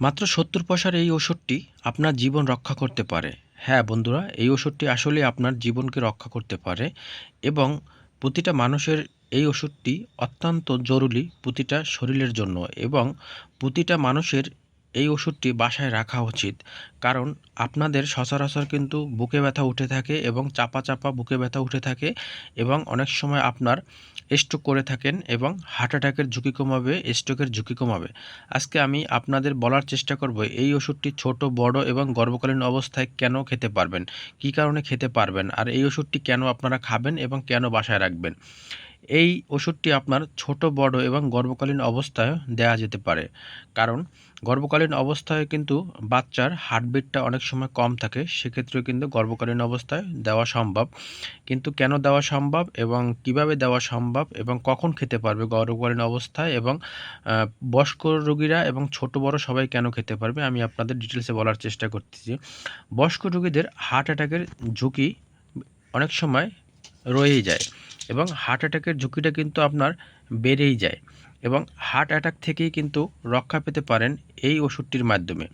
মাত্র সত্তর পয়সার এই ওষুধটি আপনার জীবন রক্ষা করতে পারে। হ্যাঁ বন্ধুরা, এই ওষুধটি আসলে আপনার জীবনকে রক্ষা করতে পারে এবং প্রতিটা মানুষের এই ওষুধটি অত্যন্ত জরুরি প্রতিটা শরীরের জন্য এবং প্রতিটা মানুষের এই ওষুধটি বাসায় রাখা উচিত। কারণ আপনাদের সচরাচর কিন্তু বুকে ব্যথা উঠে থাকে এবং চাপা চাপা বুকে ব্যথা উঠে থাকে এবং অনেক সময় আপনার স্ট্রোক করে থাকেন এবং হার্ট অ্যাটাকের ঝুঁকি কমাবে স্ট্রোকের ঝুঁকি কমাবে। আজকে আমি আপনাদের বলার চেষ্টা করব, এই ওষুধটি ছোট, বড় এবং গর্ভকালীন অবস্থায় কেন খেতে পারবেন? কী কারণে খেতে পারবেন? আর এই ওষুধটি কেন আপনারা খাবেন এবং কেন বাসায় রাখবেন? এই ওষুধটি আপনার ছোট, বড় এবং গর্ভকালীন অবস্থায় দেওয়া যেতে পারে। কারণ গর্ভকালীন অবস্থায় কিন্তু বাচ্চার হার্টবিটটা অনেক সময় কম থাকে, সেক্ষেত্রেও কিন্তু গর্ভকালীন অবস্থায় দেওয়া সম্ভব। কিন্তু কেন দেওয়া সম্ভব এবং কীভাবে দেওয়া সম্ভব এবং কখন খেতে পারবে গর্ভকালীন অবস্থায় এবং বয়স্ক রোগীরা এবং ছোট বড় সবাই কেন খেতে পারবে আমি আপনাদের ডিটেলসে বলার চেষ্টা করতেছি। বয়স্ক রোগীদের হার্ট অ্যাটাকের ঝুঁকি অনেক সময় রয়েই যায় এবং হার্ট অ্যাটাকের ঝুঁকিটা কিন্তু আপনার বেড়েই যায়। এবং হার্ট অ্যাটাক থেকেই কিন্তু রক্ষা পেতে পারেন এই ওষুধটির মাধ্যমে।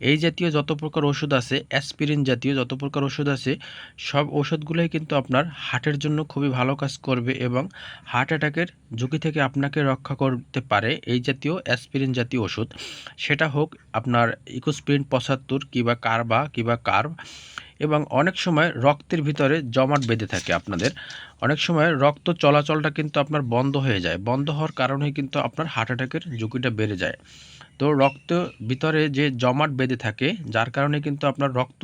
এই জাতীয় যত প্রকার ওষুধ আছে অ্যাসপিরিন জাতীয় যত প্রকার ওষুধ আছে, সব ওষুধগুলোই কিন্তু আপনার হার্টের জন্য খুবই ভালো কাজ করবে এবং হার্ট অ্যাটাকের ঝুঁকি থেকে আপনাকে রক্ষা করতে পারে এই জাতীয় অ্যাসপিরিন জাতীয় ওষুধ। সেটা হোক আপনার ইকোস্পিরিন পঁচাত্তর কিবা কার্বা কিবা কার্ভ এবং অনেক সময় রক্তের ভিতরে জমাট বেঁধে থাকে আপনাদের। অনেক সময় রক্ত চলাচলটা কিন্তু আপনার বন্ধ হয়ে যায়। বন্ধ হওয়ার কারণে কিন্তু আপনার হার্ট অ্যাটাকের ঝুঁকিটা বেড়ে যায়। তো রক্ত ভিতরে যে জমাট বেঁধে থাকে, যার কারণে কিন্তু আপনার রক্ত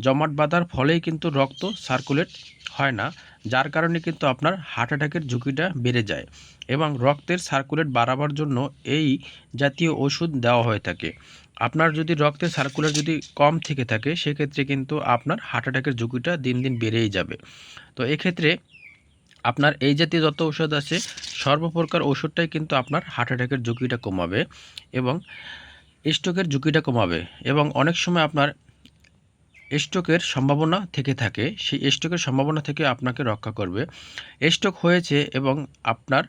জমাট বাঁধার ফলেই কিন্তু রক্ত সার্কুলেট হয় না, যার কারণে কিন্তু আপনার হার্ট অ্যাটাকের ঝুঁকিটা বেড়ে যায় এবং রক্তের সার্কুলেট বাড়াবার জন্য এই জাতীয় ওষুধ দেওয়া হয়ে থাকে। আপনার যদি রক্তের সার্কুলার যদি কম থেকে থাকে, সেক্ষেত্রে কিন্তু আপনার হার্ট অ্যাটাকের ঝুঁকিটা দিন দিন বেড়েই যাবে। তো এক্ষেত্রে আপনার এই জাতীয় যত ওষুধ আছে, সর্বপ্রকার ওষুধটাই কিন্তু আপনার হার্ট অ্যাটাকের ঝুঁকিটা কমাবে এবং স্ট্রোকের ঝুঁকিটা কমাবে এবং অনেক সময় আপনার স্ট্রোকের সম্ভাবনা থেকে থাকে, সেই স্ট্রোকের সম্ভাবনা থেকে আপনাকে রক্ষা করবে। স্ট্রোক হয়েছে এবং আপনার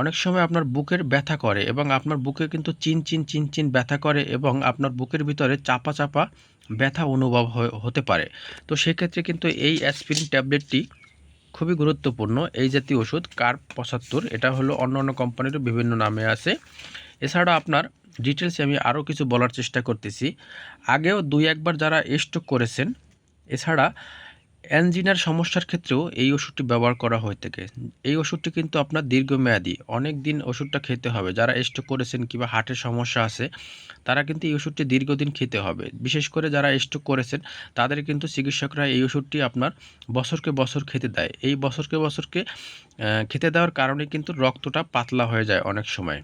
অনেক সময় আপনার বুকের ব্যথা করে এবং আপনার বুকে কিন্তু চিন চিন চিন চিন ব্যথা করে এবং আপনার বুকের ভিতরে চাপা চাপা ব্যথা অনুভব হতে পারে। তো সেক্ষেত্রে কিন্তু এই অ্যাসপিরিন ট্যাবলেটটি খুবই গুরুত্বপূর্ণ। এই জাতীয় ওষুধ কার পঁচাত্তর, এটা হলো অন্য অন্য কোম্পানিরও বিভিন্ন নামে আছে। এছাড়া আপনার ডিটেলসে আমি আরও কিছু বলার চেষ্টা করতেছি। আগেও দুই, একবার যারা স্ট্রোক করেছেন, এছাড়া অ্যানজিনার সমস্যার ক্ষেত্রেও এই ওষুধটি ব্যবহার করা হয়ে থাকে। এই ওষুধটি কিন্তু আপনার দীর্ঘমেয়াদী। অনেক দিন ওষুধটা খেতে হবে। যারা স্ট্রোক করেছেন কিংবা হার্টের সমস্যা আছে, তারা কিন্তু এই ওষুধটি দীর্ঘদিন খেতে হবে। বিশেষ করে যারা স্ট্রোক করেছেন, তাদের কিন্তু চিকিৎসকরা এই ওষুধটি আপনার বছরকে বছর খেতে দেয়। এই বছরকে বছরকে খেতে দেওয়ার কারণে কিন্তু রক্তটা পাতলা হয়ে যায় অনেক সময়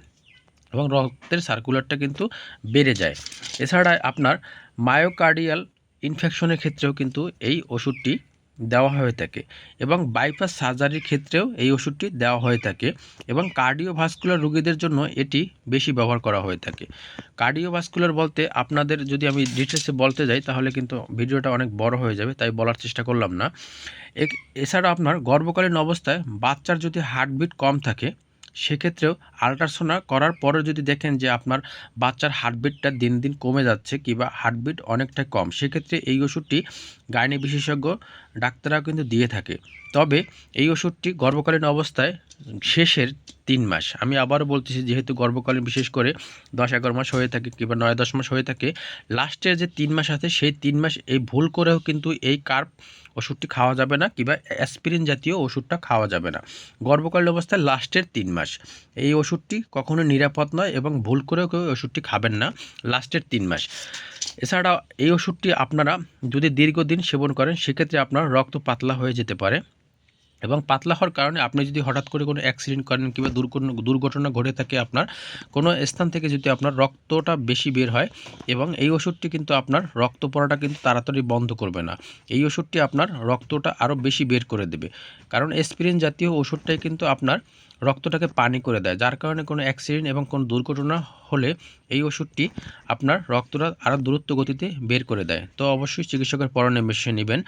এবং রক্তের সার্কুলারটা কিন্তু বেড়ে যায়। এছাড়া আপনার মায়োকার্ডিয়াল ইনফেকশনের ক্ষেত্রেও কিন্তু এই ওষুধটি দেওয়া হয়ে থাকে এবং বাইপাস সার্জারির ক্ষেত্রেও এই ওষুধটি দেওয়া হয়ে থাকে এবং কার্ডিওভাস্কুলার রোগীদের জন্য এটি বেশি ব্যবহার করা হয়ে থাকে। কার্ডিওভাস্কুলার বলতে আপনাদের যদি আমি ডিটেলসে বলতে যাই, তাহলে কিন্তু ভিডিওটা অনেক বড় হয়ে যাবে, তাই বলার চেষ্টা করলাম না। এছাড়া আপনার গর্ভকালীন অবস্থায় বাচ্চার যদি হার্টবিট কম থাকে, সেক্ষেত্রেও আল্ট্রাসোনা করার পরে যদি দেখেন যে আপনার বাচ্চার হার্টবিটটা দিন দিন কমে যাচ্ছে কিংবা হার্টবিট অনেকটা কম, সেক্ষেত্রে এই ওষুধটি গাইনি বিশেষজ্ঞ ডাক্তাররাও কিন্তু দিয়ে থাকে। তবে এই ওষুধটি গর্ভকালীন অবস্থায় শেষের তিন মাস। আমি আবারও বলতেছি, যেহেতু গর্ভকালীন বিশেষ করে দশ এগারো মাস হয়ে থাকে কিংবা নয় দশ মাস হয়ে থাকে, লাস্টের যে তিন মাস আছে, সেই তিন মাস এই ভুল করেও কিন্তু এই কার্প ওষুধটি খাওয়া যাবে না কিংবা অ্যাসপিরিন জাতীয় ওষুধটা খাওয়া যাবে না। গর্ভকালীন অবস্থায় লাস্টের তিন মাস। এই ওষুধটি কখনো নিরাপদ নয় এবং ভুল করেও কেউ ওষুধটি খাবেন না, লাস্টের তিন মাস। এছাড়া এই ওষুধটি আপনারা যদি দীর্ঘদিন সেবন করেন, সেক্ষেত্রে আপনার রক্ত পাতলা হয়ে যেতে পারে এবং পাতলা হওয়ার কারণে আপনি যদি হঠাৎ করে কোনো অ্যাক্সিডেন্ট করেন কিংবা দুর্ঘটনা দুর্ঘটনা ঘটে থাকে আপনার, কোনো স্থান থেকে যদি আপনার রক্তটা বেশি বের হয় এবং এই ওষুধটি কিন্তু আপনার রক্ত পড়াটা কিন্তু তাড়াতাড়ি বন্ধ করবে না। এই ওষুধটি আপনার রক্তটা আরও বেশি বের করে দেবে। কারণ এসপিরিন জাতীয় ওষুধটাই কিন্তু আপনার রক্তটাকে পানি করে দেয়, যার কারণে কোনো অ্যাক্সিডেন্ট এবং কোনো দুর্ঘটনা হলে এই ওষুধটি আপনার রক্তটা আরও দূরত্ব গতিতে বের করে দেয়। তো অবশ্যই চিকিৎসকের পরামর্শে নেবেন।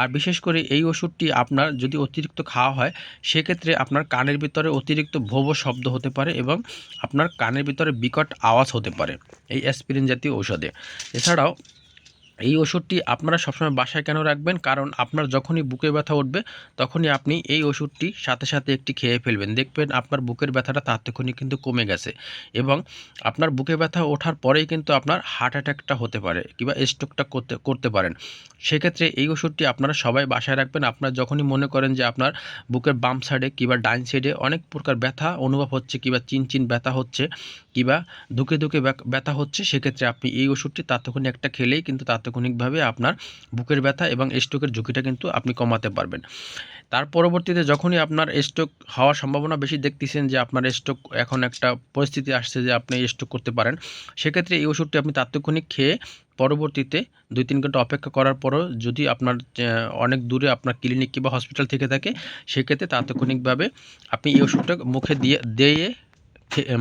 আর বিশেষ করে এই ওষুধটি আপনার যদি অতিরিক্ত খাওয়া হয়, সেক্ষেত্রে আপনার কানের ভিতরে অতিরিক্ত ভোব শব্দ হতে পারে এবং আপনার কানের ভিতরে বিকট আওয়াজ হতে পারে এই অ্যাসপিরিন জাতীয় ঔষধে। এছাড়াও এই ওষুধটি আপনারা সবসময় বাসায় কেন রাখবেন? কারণ আপনার যখনই বুকে ব্যথা উঠবে, তখনই আপনি এই ওষুধটি সাথে সাথে একটি খেয়ে ফেলবেন। দেখবেন আপনার বুকের ব্যথাটা তাৎক্ষণিক কিন্তু কমে গেছে এবং আপনার বুকে ব্যথা ওঠার পরেই কিন্তু আপনার হার্ট অ্যাটাকটা হতে পারে কিংবা স্ট্রোকটা করতে করতে পারেন। সেক্ষেত্রে এই ওষুধটি আপনারা সবাই বাসায় রাখবেন। আপনার যখনই মনে করেন যে আপনার বুকের বাম সাইডে কিংবা ডাইন সাইডে অনেক প্রকার ব্যথা অনুভব হচ্ছে কিংবা চিনচিন ব্যথা হচ্ছে কিংবা ধুকে ধুকে ব্যা- ব্যথা হচ্ছে, সেক্ষেত্রে আপনি এই ওষুধটি তাৎক্ষণিক একটা খেলেই কিন্তু তাৎক্ষণিকভাবে আপনার বুকের ব্যথা এবং স্ট্রোকের ঝুঁকিটা কিন্তু আপনি কমাতে পারবেন। তার পরবর্তীতে যখনই আপনার স্ট্রোক হওয়ার সম্ভাবনা বেশি দেখতেছেন যে আপনার স্ট্রোক এখন একটা পরিস্থিতি আসছে যে আপনি স্ট্রোক করতে পারেন, সেক্ষেত্রে এই ওষুধটি আপনি তাৎক্ষণিক খেয়ে পরবর্তীতে দুই তিন ঘণ্টা অপেক্ষা করার পরও যদি আপনার অনেক দূরে আপনার ক্লিনিক কিংবা হসপিটাল থেকে থাকে, সেক্ষেত্রে তাৎক্ষণিকভাবে আপনি এই ওষুধটা মুখে দিয়ে দিয়ে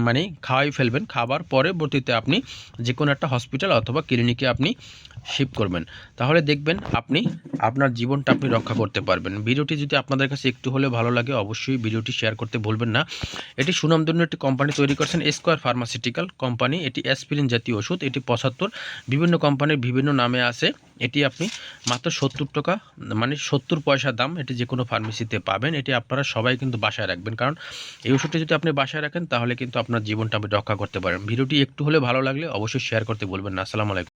মানে খাওয়াই ফেলবেন। খাবার পরবর্তীতে আপনি যে কোনো একটা হসপিটাল অথবা ক্লিনিকে আপনি শিফট করবেন। তাহলে দেখবেন আপনি, আপনার জীবনটা আপনি রক্ষা করতে পারবেন। ভিডিওটি যদি আপনাদের কাছে একটু হলেও ভালো লাগে, অবশ্যই ভিডিওটি শেয়ার করতে ভুলবেন না। এটি সুনামধন্য একটি কোম্পানি তৈরি করছেন স্কোয়ার ফার্মাসিউটিক্যাল কোম্পানি এটি অ্যাসপিরিন জাতীয় ওষুধ, এটি পঁচাত্তর। বিভিন্ন কোম্পানির বিভিন্ন নামে আছে। এটি আপনি মাত্র সত্তর টাকা মানে সত্তর পয়সা দাম এটি যে কোনো ফার্মেসিতে পাবেন। এটি আপনারা সবাই কিন্তু বাসায় রাখবেন। কারণ এই ওষুধটি যদি আপনি বাসায় রাখেন, তাহলে কিন্তু আপনার জীবনটা আপনি রক্ষা করতে পারেন ভিডিওটি একটু হলে ভালো লাগলে অবশ্যই শেয়ার করতে বলবেন না। আসসালামু আলাইকুম।